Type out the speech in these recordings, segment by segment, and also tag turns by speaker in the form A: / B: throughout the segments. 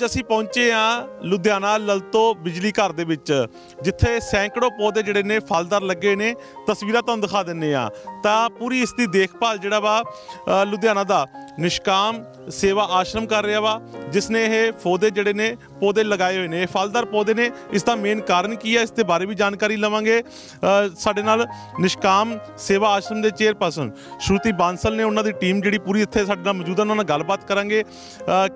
A: ਅੱਜ ਅਸੀਂ ਪਹੁੰਚੇ ਆ ਲੁਧਿਆਣਾ ਲਲਤੋ ਬਿਜਲੀ ਘਰ ਦੇ ਵਿੱਚ, ਜਿੱਥੇ ਸੈਂਕੜੋ ਪੌਦੇ ਜਿਹੜੇ ਨੇ ਫਲਦਾਰ ਲੱਗੇ ਨੇ। ਤਸਵੀਰਾਂ ਤੁਹਾਨੂੰ ਦਿਖਾ ਦਿੰਨੇ ਆ ਤਾਂ ਪੂਰੀ ਇਸ ਦੀ ਦੇਖਭਾਲ ਜਿਹੜਾ ਵਾ ਲੁਧਿਆਣਾ ਦਾ ਨਿਸ਼ਕਾਮ ਸੇਵਾ ਆਸ਼ਰਮ ਕਰ ਰਿਹਾ ਵਾ, ਜਿਸ ਨੇ ਇਹ ਪੌਦੇ ਜਿਹੜੇ ਨੇ, ਪੌਦੇ ਲਗਾਏ ਹੋਏ ਨੇ। ਫਲਦਾਰ ਪੌਦੇ ਨੇ। ਇਸ ਦਾ ਮੇਨ ਕਾਰਨ ਕੀ ਹੈ, ਇਸ ਦੇ ਬਾਰੇ ਵੀ ਜਾਣਕਾਰੀ ਲਵਾਂਗੇ। ਸਾਡੇ ਨਾਲ ਨਿਸ਼ਕਾਮ ਸੇਵਾ ਆਸ਼ਰਮ ਦੇ ਚੇਅਰਪਰਸਨ ਸ਼ਰੂਤੀ ਬਾਂਸਲ ਨੇ। ਉਹਨਾਂ ਦੀ ਟੀਮ ਜਿਹੜੀ ਪੂਰੀ ਇੱਥੇ ਸਾਡੇ ਨਾਲ ਮੌਜੂਦ ਹੈ, ਉਹਨਾਂ ਨਾਲ ਗੱਲਬਾਤ ਕਰਾਂਗੇ।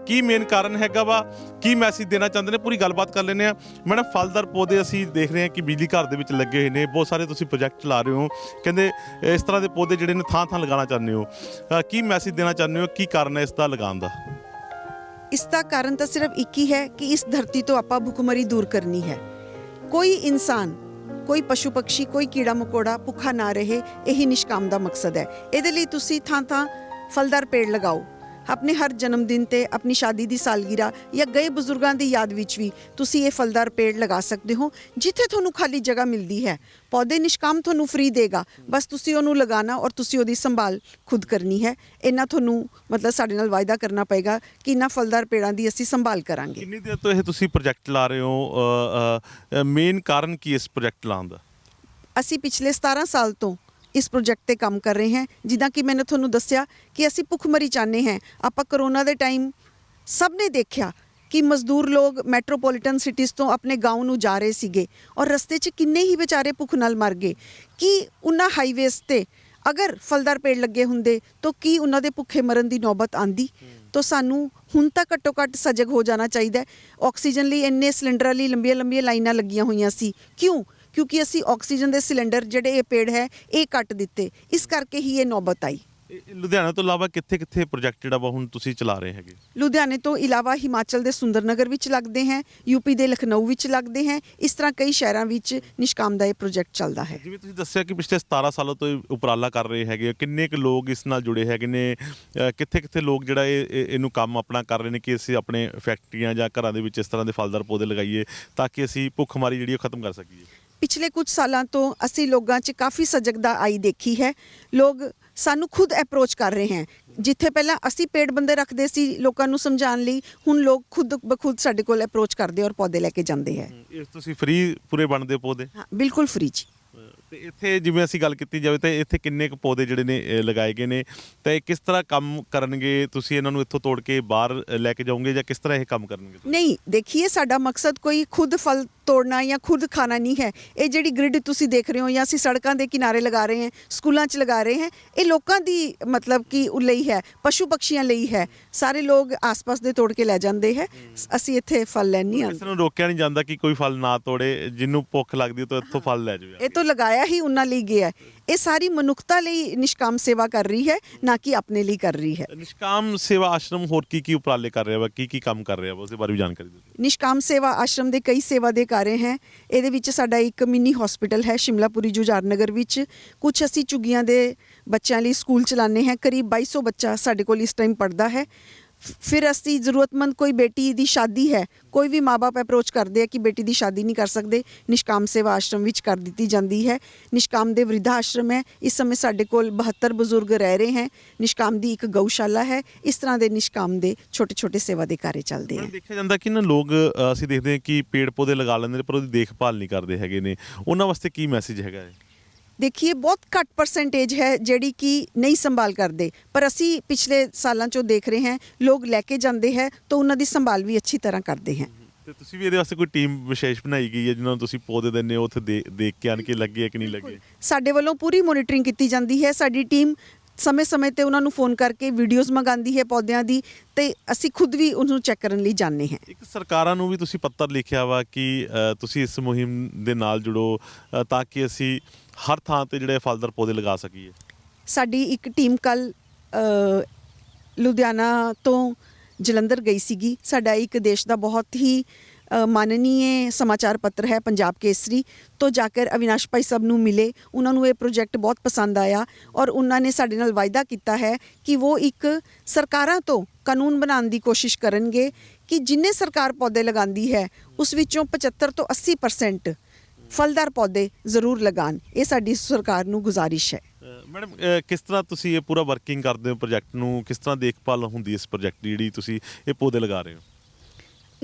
A: ਕੀ ਮੇਨ ਕਾਰਨ ਹੈਗਾ ਵਾ? ਕੀ ਮੈਸੇਜ ਦੇਣਾ ਚਾਹੁੰਦੇ ਨੇ? ਪੂਰੀ ਗੱਲਬਾਤ ਕਰ ਲੈਂਦੇ ਆ ਮੈਡਮ ਫਲਦਾਰ ਪੌਦੇ ਅਸੀਂ ਦੇਖ ਰਹੇ ਹਾਂ ਕਿ ਬਿਜਲੀ ਘਰ ਦੇ ਵਿੱਚ ਲੱਗੇ ਹੋਏ ਨੇ। ਬਹੁਤ ਸਾਰੇ ਤੁਸੀਂ ਪ੍ਰੋਜੈਕਟ ਚਲਾ ਰਹੇ ਹੋ। ਕਹਿੰਦੇ ਇਸ ਤਰ੍ਹਾਂ ਦੇ ਪੌਦੇ ਜਿਹੜੇ ਨੇ ਥਾਂ ਥਾਂ ਲਗਾਉਣਾ ਚਾਹੁੰਦੇ ਹੋ। ਅ, ਕੀ ਮੈਸੇਜ ਦੇਣਾ ਚਾਹੁੰਦੇ ਹੋ? ਕੀ ਕਾਰਨ ਹੈ ਇਸ ਦਾ ਲਗਾਉਣ ਦਾ?
B: ਇਸ ਦਾ ਕਾਰਨ ਤਾਂ ਸਿਰਫ ਇੱਕ ਹੀ ਹੈ ਕਿ ਇਸ ਧਰਤੀ ਤੋਂ ਆਪਾਂ ਭੁੱਖਮਰੀ ਦੂਰ ਕਰਨੀ ਹੈ। ਕੋਈ ਇਨਸਾਨ ਕੋਈ ਪਸ਼ੂ ਪੰਛੀ ਕੋਈ ਕੀੜਾ ਮਕੋੜਾ ਭੁੱਖਾ ਨਾ ਰਹੇ ਇਹੀ ਨਿਸ਼ਕਾਮ ਦਾ ਮਕਸਦ ਹੈ। ਇਹਦੇ ਲਈ ਤੁਸੀਂ ਥਾਂ ਥਾਂ ਫਲਦਾਰ ਪੇੜ ਲਗਾਓ। ਆਪਣੇ ਹਰ ਜਨਮ ਦਿਨ ਤੇ ਆਪਣੀ ਸ਼ਾਦੀ ਦੀ ਸਾਲਗਿਰਾ ਜਾਂ ਗਏ ਬਜ਼ੁਰਗਾਂ ਦੀ ਯਾਦ ਵਿੱਚ ਵੀ ਤੁਸੀਂ ਇਹ ਫਲਦਾਰ ਪੇੜ ਲਗਾ ਸਕਦੇ ਹੋ ਜਿੱਥੇ ਤੁਹਾਨੂੰ ਖਾਲੀ ਜਗ੍ਹਾ ਮਿਲਦੀ ਹੈ। ਪੌਦੇ ਨਿਸ਼ਕਾਮ ਤੁਹਾਨੂੰ ਫ੍ਰੀ ਦੇਗਾ। ਬਸ ਤੁਸੀਂ ਉਹਨੂੰ ਲਗਾਉਣਾ ਔਰ ਤੁਸੀਂ ਉਹਦੀ ਸੰਭਾਲ ਖੁਦ ਕਰਨੀ ਹੈ। ਇਹਨਾਂ ਤੁਹਾਨੂੰ ਮਤਲਬ ਸਾਡੇ ਨਾਲ ਵਾਅਦਾ ਕਰਨਾ ਪਏਗਾ ਕਿ ਇਹਨਾਂ ਫਲਦਾਰ ਪੇੜਾਂ ਦੀ ਅਸੀਂ ਸੰਭਾਲ ਕਰਾਂਗੇ।
A: ਕਿੰਨੀ ਦੇਰ ਤੋਂ ਇਹ ਤੁਸੀਂ ਪ੍ਰੋਜੈਕਟ ਲਾ ਰਹੇ ਹੋ? ਮੇਨ ਕਾਰਨ ਕੀ ਇਸ ਪ੍ਰੋਜੈਕਟ ਲਾਉਣ ਦਾ?
B: ਅਸੀਂ ਪਿਛਲੇ 17 ਸਾਲ ਤੋਂ ਇਸ ਪ੍ਰੋਜੈਕਟ ਤੇ ਕੰਮ ਕਰ ਰਹੇ ਹਾਂ। ਜਿੱਦਾਂ ਕਿ ਮੈਨੇ ਤੁਹਾਨੂੰ ਦੱਸਿਆ ਕਿ ਅਸੀਂ ਭੁੱਖਮਰੀ ਚਾਹਨੇ ਹਾਂ। ਆਪਾਂ ਕਰੋਨਾ ਦੇ ਟਾਈਮ ਸਭ ਨੇ ਦੇਖਿਆ ਕਿ ਮਜ਼ਦੂਰ ਲੋਕ ਮੈਟਰੋਪੋਲੀਟਨ ਸਿਟੀਜ਼ ਤੋਂ ਆਪਣੇ گاਉਂ ਨੂੰ ਜਾ ਰਹੇ ਸੀਗੇ ਔਰ ਰਸਤੇ 'ਚ ਕਿੰਨੇ ਹੀ ਵਿਚਾਰੇ ਭੁੱਖ ਨਾਲ ਮਰ ਗਏ। ਕਿ ਉਹਨਾਂ ਹਾਈਵੇਜ਼ ਤੇ ਅਗਰ ਫਲਦਾਰ ਪੇੜ ਲੱਗੇ ਹੁੰਦੇ ਤਾਂ ਕੀ ਉਹਨਾਂ ਦੇ ਭੁੱਖੇ ਮਰਨ ਦੀ ਨੌਬਤ ਆਂਦੀ? ਤਾਂ ਸਾਨੂੰ ਹੁਣ ਤਾਂ ਘੱਟੋ ਘੱਟ ਸਜਗ ਹੋ ਜਾਣਾ ਚਾਹੀਦਾ ਹੈ। ਆਕਸੀਜਨ ਲਈ ਇੰਨੇ ਸਿਲੰਡਰਾਂ ਲਈ ਲੰਬੀਆਂ ਲੰਬੀਆਂ ਲਾਈਨਾਂ ਲੱਗੀਆਂ ਹੋਈਆਂ ਸੀ। ਕਿਉਂ? ਕਿਉਂਕਿ ਅਸੀਂ ਆਕਸੀਜਨ ਦੇ ਸਿਲੰਡਰ ਜਿਹੜੇ ਇਹ ਪੇੜ ਹੈ ਇਹ ਕੱਟ ਦਿੱਤੇ। ਇਸ ਕਰਕੇ ਹੀ ਇਹ ਨੌਬਤ ਆਈ।
A: ਇਹ- ਲੁਧਿਆਣਾ ਤੋਂ ਇਲਾਵਾ ਕਿੱਥੇ ਕਿੱਥੇ ਪ੍ਰੋਜੈਕਟ ਜਿਹੜਾ ਵਾ ਹੁਣ ਤੁਸੀਂ ਚਲਾ ਰਹੇ ਹੈਗੇ?
B: ਲੁਧਿਆਣੇ ਤੋਂ ਇਲਾਵਾ ਹਿਮਾਚਲ ਦੇ ਸੁੰਦਰਨਗਰ ਵਿੱਚ ਲੱਗਦੇ ਹੈ ਯੂਪੀ ਦੇ ਲਖਨਊ ਵਿੱਚ ਲੱਗਦੇ ਹੈ। ਇਸ ਤਰ੍ਹਾਂ ਕਈ ਸ਼ਹਿਰਾਂ ਵਿੱਚ ਨਿਸ਼ਕਾਮ ਦਾ ਇਹ ਪ੍ਰੋਜੈਕਟ ਚੱਲਦਾ ਹੈ।
A: ਜਿਵੇਂ ਤੁਸੀਂ ਦੱਸਿਆ ਕਿ ਪਿਛਲੇ 17 ਸਾਲਾਂ ਤੋਂ ਇਹ ਉਪਰਾਲਾ ਕਰ ਰਹੇ ਹੈਗੇ ਕਿੰਨੇ ਕੁ ਲੋਕ ਇਸ ਨਾਲ ਜੁੜੇ ਹੈਗੇ ਨੇ? ਕਿੱਥੇ ਕਿੱਥੇ ਲੋਕ ਜਿਹੜਾ ਇਹ ਇਹ- ਇਹਨੂੰ ਕੰਮ ਆਪਣਾ ਕਰ ਰਹੇ ਨੇ ਕਿ ਅਸੀਂ ਆਪਣੇ ਫੈਕਟਰੀਆਂ ਜਾਂ ਘਰਾਂ ਦੇ ਵਿੱਚ ਇਸ ਤਰ੍ਹਾਂ ਦੇ ਫਲਦਾਰ ਪੌਦੇ ਲਗਾਈਏ ਤਾਂ ਕਿ ਅਸੀਂ ਭੁੱਖਮਾਰੀ ਜਿਹੜੀ ਉਹ ਖਤਮ ਕਰ ਸਕੀਏ?
B: ਪਿਛਲੇ ਕੁਝ ਸਾਲਾਂ ਤੋਂ ਅਸੀਂ ਲੋਕਾਂ 'ਚ ਕਾਫੀ ਸਜਗਤਾ ਆਈ ਦੇਖੀ ਹੈ। ਲੋਕ ਸਾਨੂੰ ਖੁਦ ਅਪਰੋਚ ਕਰ ਰਹੇ ਹਨ ਜਿੱਥੇ ਪਹਿਲਾਂ ਅਸੀਂ ਪੇੜ ਬੰਦੇ ਰੱਖਦੇ ਸੀ ਲੋਕਾਂ ਨੂੰ ਸਮਝਾਉਣ ਲਈ ਹੁਣ ਲੋਕ ਖੁਦ ਬਖੁਦ ਸਾਡੇ ਕੋਲ ਅਪਰੋਚ ਕਰਦੇ ਔਰ ਪੌਦੇ ਲੈ ਕੇ ਜਾਂਦੇ ਹੈ।
A: ਇਹ ਤੁਸੀਂ ਫ੍ਰੀ ਪੂਰੇ ਬਣਦੇ ਪੌਦੇ?
B: ਹਾਂ ਬਿਲਕੁਲ ਫ੍ਰੀ ਜੀ।
A: ਤੇ ਇੱਥੇ ਜਿਵੇਂ ਅਸੀਂ ਗੱਲ ਕੀਤੀ ਜਾਵੇ ਤਾਂ ਇੱਥੇ ਕਿੰਨੇ ਕੁ ਪੌਦੇ ਜਿਹੜੇ ਨੇ ਲਗਾਏ ਗਏ ਨੇ ਤੇ ਇਹ ਕਿਸ ਤਰ੍ਹਾਂ ਕੰਮ ਕਰਨਗੇ? ਤੁਸੀਂ ਇਹਨਾਂ ਨੂੰ ਇੱਥੋਂ ਤੋੜ ਕੇ ਬਾਹਰ ਲੈ ਕੇ ਜਾਓਗੇ ਜਾਂ ਕਿਸ ਤਰ੍ਹਾਂ ਇਹ ਕੰਮ ਕਰਨਗੇ?
B: ਨਹੀਂ ਦੇਖੀਏ ਸਾਡਾ ਮਕਸਦ ਕੋਈ ਖੁਦ ਫਲ ਤੋੜਨਾ ਜਾਂ ਖੁਦ ਖਾਣਾ ਨਹੀਂ ਹੈ। ਇਹ ਜਿਹੜੀ ਗ੍ਰਿਡ ਤੁਸੀਂ ਦੇਖ ਰਹੇ ਹੋ ਜਾਂ ਅਸੀਂ ਸੜਕਾਂ ਦੇ ਕਿਨਾਰੇ ਲਗਾ ਰਹੇ ਹਾਂ ਸਕੂਲਾਂ 'ਚ ਲਗਾ ਰਹੇ ਹਾਂ ਇਹ ਲੋਕਾਂ ਦੀ ਮਤਲਬ ਕਿ ਉਹ ਲਈ ਹੈ ਪਸ਼ੂ ਪੰਛੀਆਂ ਲਈ ਹੈ। ਸਾਰੇ ਲੋਕ ਆਸ-ਪਾਸ ਦੇ ਤੋੜ ਕੇ ਲੈ ਜਾਂਦੇ ਹੈ। ਅਸੀਂ ਇੱਥੇ ਫਲ ਲੈਣ ਨਹੀਂ ਆਉਂਦੇ।
A: ਇਸ ਨੂੰ ਰੋਕਿਆ ਨਹੀਂ ਜਾਂਦਾ ਕਿ ਕੋਈ ਫਲ ਨਾ ਤੋੜੇ ਜਿਹਨੂੰ ਭੁੱਖ ਲੱਗਦੀ ਤਾਂ ਇੱਥੋਂ ਫਲ ਲੈ ਜਾਵੇ।
B: ਇਹ ਤੋਂ ਲਗਾਇਆ ਹੀ ਉਹਨਾਂ ਲਈ ਗਿਆ ਇਹ ਸਾਰੀ ਮਨੁੱਖਤਾ ਲਈ ਨਿਸ਼ਕਾਮ ਸੇਵਾ ਕਰ ਰਹੀ ਹੈ ਨਾ ਕਿ ਆਪਣੇ ਲਈ ਕਰ ਰਹੀ ਹੈ।
A: ਨਿਸ਼ਕਾਮ ਸੇਵਾ ਆਸ਼ਰਮ ਹੋਰ ਕੀ ਕੀ ਉਪਰਾਲੇ ਕਰ ਰਿਹਾ ਵਾ? ਕੀ ਕੀ ਕੰਮ ਕਰ ਰਿਹਾ ਵਾ? ਉਸਦੇ ਬਾਰੇ ਵੀ ਜਾਣਕਾਰੀ ਦਿਓ।
B: ਨਿਸ਼ਕਾਮ ਸੇਵਾ ਆਸ਼ਰਮ ਦੇ ਕਈ ਸੇਵਾ ਦੇ ਕਾਰੇ ਹੈ। ਇਹਦੇ ਵਿੱਚ ਸਾਡਾ ਇੱਕ ਮਿੰਨੀ ਹਸਪੀਟਲ ਹੈ ਸ਼ਿਮਲਾਪੁਰੀ ਜੁਝਾਰ ਨਗਰ ਵਿੱਚ। ਕੁਝ ਅਸੀਂ ਝੁੱਗੀਆਂ ਦੇ ਬੱਚਿਆਂ ਲਈ ਸਕੂਲ ਚਲਾਉਂਦੇ ਹਾਂ। ਕਰੀਬ 2200 ਬੱਚਾ ਸਾਡੇ ਕੋਲ ਇਸ ਟਾਈਮ ਪੜਦਾ ਹੈ। ਫਿਰ ਅਸੀਂ ਜ਼ਰੂਰਤਮੰਦ ਕੋਈ ਬੇਟੀ ਦੀ ਸ਼ਾਦੀ ਹੈ, ਕੋਈ ਵੀ ਮਾਪੇ ਅਪਰੋਚ ਕਰਦੇ ਆ ਕਿ ਬੇਟੀ ਦੀ ਸ਼ਾਦੀ ਨਹੀਂ ਕਰ ਸਕਦੇ, ਨਿਸ਼ਕਾਮ ਸੇਵਾ ਆਸ਼ਰਮ ਵਿੱਚ ਕਰ ਦਿੱਤੀ ਜਾਂਦੀ ਹੈ। ਨਿਸ਼ਕਾਮ ਦੇ ਵਰਿੱਧ ਆਸ਼ਰਮ ਹੈ, ਇਸ ਸਮੇਂ ਸਾਡੇ ਕੋਲ 72 ਬਜ਼ੁਰਗ ਰਹਿ ਰਹੇ ਹਨ ਨਿਸ਼ਕਾਮ ਦੀ ਇੱਕ ਗਊਸ਼ਾਲਾ ਹੈ, ਇਸ ਤਰ੍ਹਾਂ ਦੇ ਨਿਸ਼ਕਾਮ ਦੇ ਛੋਟੇ ਛੋਟੇ ਸੇਵਾ ਦੇ ਕਾਰੇ ਚੱਲਦੇ
A: ਹੁਣ ਦੇਖਿਆ ਜਾਂਦਾ ਕਿ ਨਾ ਲੋਕ ਅਸੀਂ ਦੇਖਦੇ ਹਾਂ ਕਿ ਪੇੜ ਪੌਦੇ ਲਗਾ ਲੈਂਦੇ ਨੇ, ਪਰ ਉਹਦੀ ਦੇਖਭਾਲ ਨਹੀਂ ਕਰਦੇ ਹੈਗੇ ਨੇ। ਉਹਨਾਂ ਵਾਸਤੇ ਕੀ ਮੈਸੇਜ ਹੈਗਾ ਹੈ
B: ਦੇਖੀਏ ਬਹੁਤ ਘੱਟ ਪਰਸੈਂਟੇਜ ਹੈ ਜਿਹੜੀ ਕਿ ਨਹੀਂ ਸੰਭਾਲ ਕਰਦੇ। ਪਰ ਅਸੀਂ ਪਿਛਲੇ ਸਾਲਾਂ ਚੋਂ ਦੇਖ ਰਹੇ ਹਾਂ ਲੋਕ ਲੈ ਕੇ ਜਾਂਦੇ ਹੈ ਤਾਂ ਉਹਨਾਂ ਦੀ ਸੰਭਾਲ ਵੀ ਅੱਛੀ ਤਰ੍ਹਾਂ ਕਰਦੇ ਹੈ।
A: ਤੇ ਤੁਸੀਂ ਵੀ ਇਹਦੇ ਵਾਸਤੇ ਕੋਈ ਟੀਮ ਵਿਸ਼ੇਸ਼ ਬਣਾਈ ਗਈ ਹੈ ਜਿਨ੍ਹਾਂ ਨੂੰ ਤੁਸੀਂ ਪੌਦੇ ਦਿੰਦੇ ਹੋ ਉੱਥੇ ਦੇ- ਦੇਖ ਕੇ ਆਣ ਕੇ ਲੱਗੇ ਕਿ ਨਹੀਂ ਲੱਗੇ?
B: ਸਾਡੇ ਵੱਲੋਂ ਪੂਰੀ ਮੋਨੀਟਰਿੰਗ ਕੀਤੀ ਜਾਂਦੀ ਹੈ। ਸਾਡੀ ਟੀਮ ਸਮੇਂ-ਸਮੇਂ ਤੇ ਉਹਨਾਂ ਨੂੰ ਫੋਨ ਕਰਕੇ ਵੀਡੀਓਜ਼ ਮੰਗਾਉਂਦੀ ਹੈ ਪੌਦਿਆਂ ਦੀ ਤੇ ਅਸੀਂ ਖੁਦ ਵੀ ਉਹਨੂੰ ਚੈੱਕ ਕਰਨ ਲਈ ਜਾਂਦੇ ਹਾਂ।
A: ਇੱਕ ਸਰਕਾਰਾਂ ਨੂੰ ਵੀ ਤੁਸੀਂ ਪੱਤਰ ਲਿਖਿਆ ਵਾ ਕਿ ਤੁਸੀਂ ਇਸ ਮੁਹਿੰਮ ਦੇ ਨਾਲ ਜੁੜੋ ਤਾਂ ਕਿ ਅਸੀਂ ਹਰ ਥਾਂ ਤੇ ਜਿਹੜੇ ਫਲਦਾਰ ਪੌਦੇ ਲਗਾ ਸਕੀਏ।
B: ਸਾਡੀ ਇੱਕ ਟੀਮ ਕੱਲ ਲੁਧਿਆਣਾ ਤੋਂ ਜਲੰਧਰ ਗਈ ਸੀਗੀ। ਸਾਡਾ ਇੱਕ ਦੇਸ਼ ਦਾ ਬਹੁਤ ਹੀ ਮਾਨਨੀਏ ਸਮਾਚਾਰ ਪੱਤਰ ਹੈ ਪੰਜਾਬ ਕੇਸਰੀ। ਤੋਂ ਜਾ ਕੇ ਅਵਿਨਾਸ਼ ਭਾਈ ਸਭ ਨੂੰ ਮਿਲੇ, ਉਹਨਾਂ ਨੂੰ ਇਹ ਪ੍ਰੋਜੈਕਟ ਬਹੁਤ ਪਸੰਦ ਆਇਆ ਔਰ ਉਹਨਾਂ ਨੇ ਸਾਡੇ ਨਾਲ ਵਾਅਦਾ ਕੀਤਾ ਹੈ ਕਿ ਉਹ ਇੱਕ ਸਰਕਾਰਾਂ ਤੋਂ ਕਾਨੂੰਨ ਬਣਾਉਣ ਦੀ ਕੋਸ਼ਿਸ਼ ਕਰਨਗੇ ਕਿ ਜਿੰਨੇ ਸਰਕਾਰ ਪੌਦੇ ਲਗਾਉਂਦੀ ਹੈ, ਉਸ ਵਿੱਚੋਂ 75 ਤੋਂ 80% ਫਲਦਾਰ ਪੌਦੇ ਜ਼ਰੂਰ ਲਗਾਣ ਇਹ ਸਾਡੀ ਸਰਕਾਰ ਨੂੰ ਗੁਜ਼ਾਰਿਸ਼ ਹੈ।
A: ਮੈਡਮ ਕਿਸ ਤਰ੍ਹਾਂ ਤੁਸੀਂ ਇਹ ਪੂਰਾ ਵਰਕਿੰਗ ਕਰਦੇ ਹੋ ਪ੍ਰੋਜੈਕਟ ਨੂੰ? ਕਿਸ ਤਰ੍ਹਾਂ ਦੇਖਭਾਲ ਹੁੰਦੀ ਹੈ ਇਸ ਪ੍ਰੋਜੈਕਟ ਦੀ ਜਿਹੜੀ ਤੁਸੀਂ ਇਹ ਪੌਦੇ ਲਗਾ ਰਹੇ ਹੋ?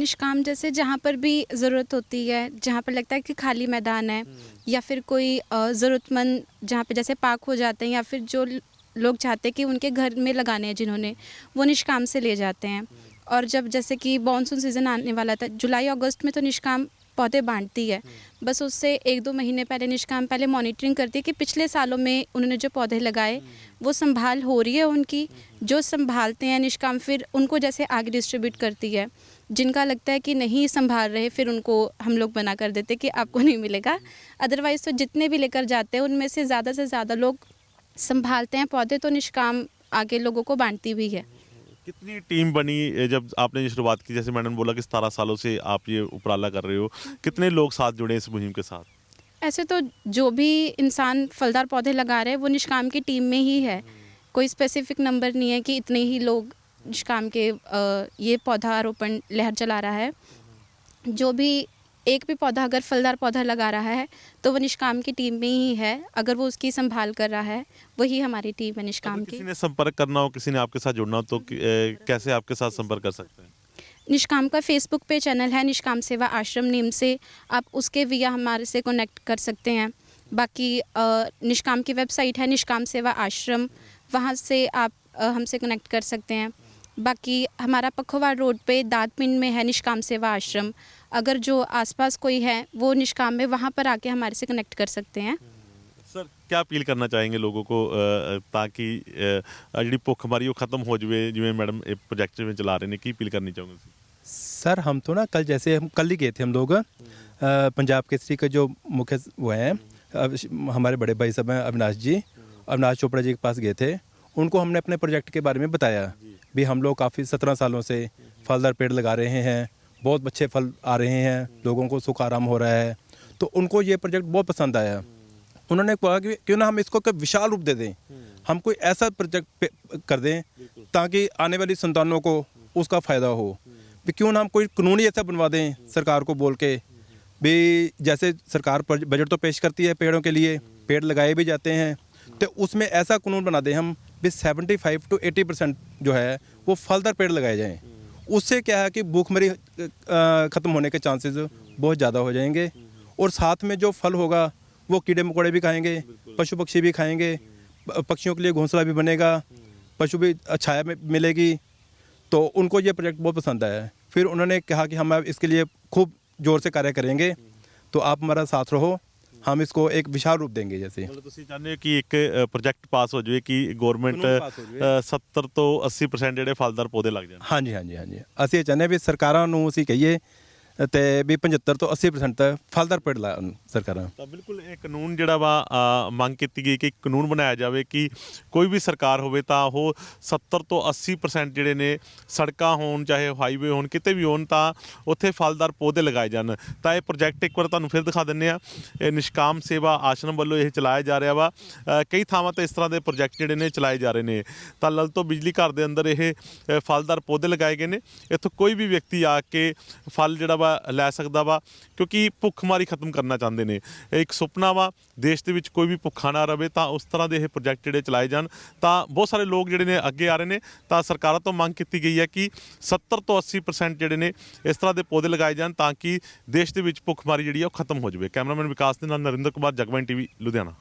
C: निष्काम जैसे जहाँ पर भी ज़रूरत होती है जहाँ पर लगता है कि खाली मैदान है या फिर कोई ज़रूरतमंद जहाँ पर जैसे पार्क हो जाते हैं या फिर जो लोग चाहते हैं कि उनके घर में लगाने हैं जिन्होंने वो निष्काम से ले जाते हैं। और जब जैसे कि मानसून सीज़न आने वाला था जुलाई अगस्त में तो निष्काम पौधे बांटती है। बस उससे एक दो महीने पहले निष्काम पहले मॉनिटरिंग करती है कि पिछले सालों में उन्होंने जो पौधे लगाए वो संभाल हो रही है उनकी। जो संभालते हैं निष्काम फिर उनको जैसे आगे डिस्ट्रीब्यूट करती है। जिनका लगता है कि नहीं संभाल रहे फिर उनको हम लोग मना कर देते कि आपको नहीं मिलेगा। अदरवाइज़ तो जितने भी लेकर जाते हैं उनमें से ज़्यादा से ज़्यादा लोग संभालते हैं पौधे तो निष्काम आगे लोगों को बांटती भी है।
A: कितनी टीम बनी जब आपने ये शुरुआत की, जैसे मैडम बोला कि सतारह सालों से आप ये उपराला कर रहे हो, कितने लोग साथ जुड़े इस मुहिम के साथ?
C: ऐसे तो जो भी इंसान फलदार पौधे लगा रहे हैं, वो निष्काम की टीम में ही है। कोई स्पेसिफिक नंबर नहीं है कि इतने ही लोग निष्काम के ये पौधारोपण लहर चला रहा है। जो भी एक भी पौधा अगर फलदार पौधा लगा रहा है तो वो निष्काम की टीम में ही है। अगर वो उसकी संभाल कर रहा है वही हमारी टीम है निष्काम की।
A: किसी ने संपर्क करना हो किसी ने आपके साथ जुड़ना हो तो ए, कैसे आपके साथ संपर्क कर सकते हैं?
C: निष्काम का फेसबुक पे चैनल है निष्काम सेवा आश्रम नेम से। आप उसके विया हमारे से कनेक्ट कर सकते हैं। बाकी निष्काम की वेबसाइट है निष्काम सेवा आश्रम। वहाँ से आप हमसे कनेक्ट कर सकते हैं। बाकी हमारा पखोवाड़ रोड पे दादपिंड में है निष्काम सेवा आश्रम। अगर जो आसपास कोई है वो निष्काम में वहाँ पर आके हमारे से कनेक्ट कर सकते हैं।
A: सर क्या अपील करना चाहेंगे लोगों को ताकि जी भुख ਉਹ वो खत्म हो जाए ਮੈਡਮ मैडम प्रोजेक्ट ਵਿੱਚ चला रहे हैं कि अपील करनी ਚਾਹੋਗੇ
D: सर हम तो ना कल जैसे हम कल ही गए थे हम लोग पंजाब केसरी के जो मुख्य वो हैं हमारे बड़े भाई साहब हैं अविनाश जी। अविनाश चोपड़ा जी के पास गए थे। उनको हमने अपने प्रोजेक्ट के बारे में बताया भी हम लोग काफ़ी सत्रह सालों से फलदार पेड़ लगा रहे हैं। बहुत अच्छे फल आ रहे हैं, लोगों को सुख आराम हो रहा है। तो उनको ये प्रोजेक्ट बहुत पसंद आया। उन्होंने कहा कि क्यों ना हम इसको विशाल रूप दे दें। हम कोई ऐसा प्रोजेक्ट कर दें ताकि आने वाली संतानों को उसका फ़ायदा हो। भी क्यों ना हम कोई कानूनी ऐसा बनवा दें सरकार को बोल के। भी जैसे सरकार बजट तो पेश करती है पेड़ों के लिए, पेड़ लगाए भी जाते हैं। तो उसमें ऐसा कानून बना दें हम, भी seventy five to eighty percent जो है, वो फलदार पेड़ लगाए जाएँ। उससे क्या है कि भूखमरी ख़त्म होने के चांसेस बहुत ज़्यादा हो जाएँगे। और साथ में जो फल होगा वो कीड़े मकोड़े भी खाएँगे पशु पक्षी भी खाएँगे पक्षियों के लिए घोंसला भी बनेगा पशु भी छाया में मिलेगी। तो उनको ये प्रोजेक्ट बहुत पसंद आया फिर उन्होंने कहा कि हम इसके लिए खूब ज़ोर से कार्य करेंगे। तो आप हमारा साथ रहो। हम इसको एक विशाल रूप देंगे जैसे
A: ਮਤਲਬ ਤੁਸੀਂ ਚਾਹੁੰਦੇ ਹੋ ਕਿ ਇੱਕ ਪ੍ਰੋਜੈਕਟ ਪਾਸ ਹੋ ਜਾਵੇ ਕਿ ਗਵਰਨਮੈਂਟ
D: ਕਾਨੂੰਨ ਪਾਸ ਹੋ ਜਾਵੇ।
A: 70 ਤੋਂ 80% ਜਿਹੜੇ ਫਲਦਾਰ ਪੌਦੇ ਲੱਗ ਜਾਣ
D: ਹਾਂਜੀ ਹਾਂਜੀ ਹਾਂਜੀ ਅਸੀਂ ਇਹ ਚਾਹੁੰਦੇ ਹਾਂ ਵੀ ਸਰਕਾਰਾਂ ਨੂੰ ਅਸੀਂ ਕਹੀਏ ਤੇ ਵੀ 75 ਤੋਂ 80% ਤੱਕ ਫਲਦਾਰ ਪੇੜ ਲਾਉਣ ਸਰਕਾਰਾਂ।
A: ਤਾਂ ਬਿਲਕੁਲ ਇਹ ਕਾਨੂੰਨ ਜਿਹੜਾ ਵਾ ਅ, ਮੰਗ ਕੀਤੀ ਗਈ ਕਿ ਕਾਨੂੰਨ ਬਣਾਇਆ ਜਾਵੇ ਕਿ ਕੋਈ ਵੀ ਸਰਕਾਰ ਹੋਵੇ ਤਾਂ ਉਹ 70 ਤੋਂ 80% ਜਿਹੜੇ ਨੇ ਸੜਕਾਂ ਹੋਣ ਚਾਹੇ ਹਾਈਵੇ ਹੋਣ ਕਿਤੇ ਵੀ ਹੋਣ ਤਾਂ ਉੱਥੇ ਫਲਦਾਰ ਪੌਦੇ ਲਗਾਏ ਜਾਣ। ਤਾਂ ਇਹ ਪ੍ਰੋਜੈਕਟ ਇੱਕ ਵਾਰ ਤੁਹਾਨੂੰ ਫਿਰ ਦਿਖਾ ਦਿੰਨੇ ਆ ਇਹ ਨਿਸ਼ਕਾਮ ਸੇਵਾ ਆਸ਼ਰਮ ਵੱਲੋਂ ਇਹ ਚਲਾਇਆ ਜਾ ਰਿਹਾ ਵਾ। ਅ, ਕਈ ਥਾਵਾਂ ਤੇ ਇਸ ਤਰ੍ਹਾਂ ਦੇ ਪ੍ਰੋਜੈਕਟ ਜਿਹੜੇ ਨੇ ਚਲਾਏ ਜਾ ਰਹੇ ਨੇ। ਤਾਂ ਲਲਤੋ ਬਿਜਲੀ ਘਰ ਦੇ ਅੰਦਰ ਇਹ ਅ, ਫਲਦਾਰ ਪੌਦੇ ਲਗਾਏ ਗਏ ਨੇ। ਇੱਥੋਂ ਕੋਈ ਵੀ ਵਿਅਕਤੀ ਆ ਕੇ ਫਲ ਜਿਹੜਾ ਵਾ ਲੈ ਸਕਦਾ ਵਾ, ਕਿਉਂਕਿ ਭੁੱਖਮਾਰੀ ਖਤਮ ਕਰਨਾ ਚਾਹੁੰਦੇ ਨੇ। ਇਹ ਇੱਕ ਸੁਪਨਾ ਵਾ, ਦੇਸ਼ ਦੇ ਵਿੱਚ ਕੋਈ ਵੀ ਭੁੱਖਾ ਨਾ ਰਵੇ, ਤਾਂ ਉਸ ਤਰ੍ਹਾਂ ਦੇ ਇਹ ਪ੍ਰੋਜੈਕਟ ਜਿਹੜੇ ਚਲਾਏ ਜਾਣ। ਤਾਂ ਬਹੁਤ ਸਾਰੇ ਲੋਕ ਜਿਹੜੇ ਨੇ ਅੱਗੇ ਆ ਰਹੇ ਨੇ, ਤਾਂ ਸਰਕਾਰਾਂ ਤੋਂ ਮੰਗ ਕੀਤੀ ਗਈ ਹੈ ਕਿ 70 ਤੋਂ 80% ਜਿਹੜੇ ਨੇ ਇਸ ਤਰ੍ਹਾਂ ਦੇ ਪੌਦੇ ਲਗਾਏ ਜਾਣ, ਤਾਂ ਕਿ ਦੇਸ਼ ਦੇ ਵਿੱਚ ਭੁੱਖਮਾਰੀ ਜਿਹੜੀ ਆ ਉਹ ਖਤਮ ਹੋ ਜਾਵੇ। ਕੈਮਰਾਮੈਨ ਵਿਕਾਸ ਦੇ ਨਾਲ ਨਰਿੰਦਰ ਕੁਮਾਰ, ਜਗਬਾਈ ਟੀਵੀ, ਲੁਧਿਆਣਾ।